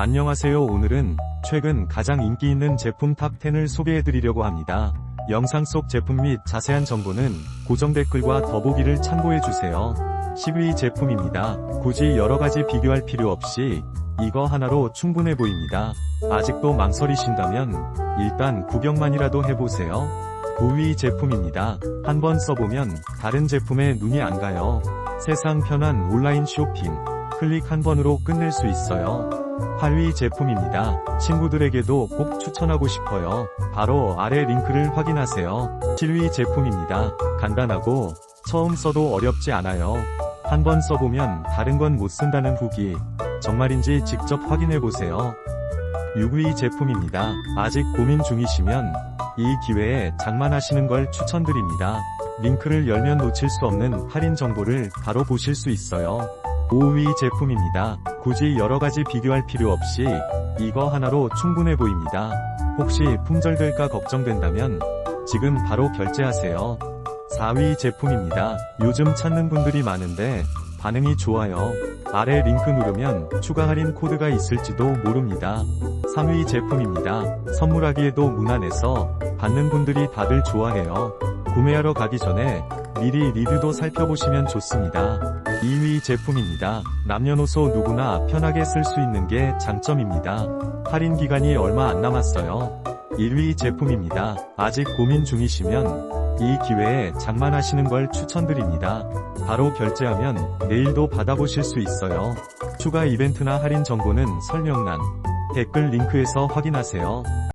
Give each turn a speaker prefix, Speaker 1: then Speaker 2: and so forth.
Speaker 1: 안녕하세요 오늘은 최근 가장 인기 있는 제품 탑10을 소개해드리려고 합니다. 영상 속 제품 및 자세한 정보는 고정 댓글과 더보기를 참고해주세요. 10위 제품입니다. 굳이 여러가지 비교할 필요 없이 이거 하나로 충분해 보입니다. 아직도 망설이신다면 일단 구경만이라도 해보세요. 9위 제품입니다. 한번 써보면 다른 제품에 눈이 안 가요. 세상 편한 온라인 쇼핑. 클릭 한 번으로 끝낼 수 있어요. 8위 제품입니다. 친구들에게도 꼭 추천하고 싶어요. 바로 아래 링크를 확인하세요. 7위 제품입니다. 간단하고 처음 써도 어렵지 않아요. 한 번 써보면 다른 건 못 쓴다는 후기. 정말인지 직접 확인해보세요. 6위 제품입니다. 아직 고민 중이시면 이 기회에 장만하시는 걸 추천드립니다. 링크를 열면 놓칠 수 없는 할인 정보를 바로 보실 수 있어요. 5위 제품입니다. 굳이 여러가지 비교할 필요 없이 이거 하나로 충분해 보입니다. 혹시 품절될까 걱정된다면 지금 바로 결제하세요. 4위 제품입니다. 요즘 찾는 분들이 많은데 반응이 좋아요. 아래 링크 누르면 추가 할인 코드가 있을지도 모릅니다. 3위 제품입니다. 선물하기에도 무난해서 받는 분들이 다들 좋아해요. 구매하러 가기 전에 미리 리뷰도 살펴보시면 좋습니다. 2위 제품입니다. 남녀노소 누구나 편하게 쓸 수 있는 게 장점입니다. 할인 기간이 얼마 안 남았어요. 1위 제품입니다. 아직 고민 중이시면 이 기회에 장만하시는 걸 추천드립니다. 바로 결제하면 내일도 받아보실 수 있어요. 추가 이벤트나 할인 정보는 설명란, 댓글 링크에서 확인하세요.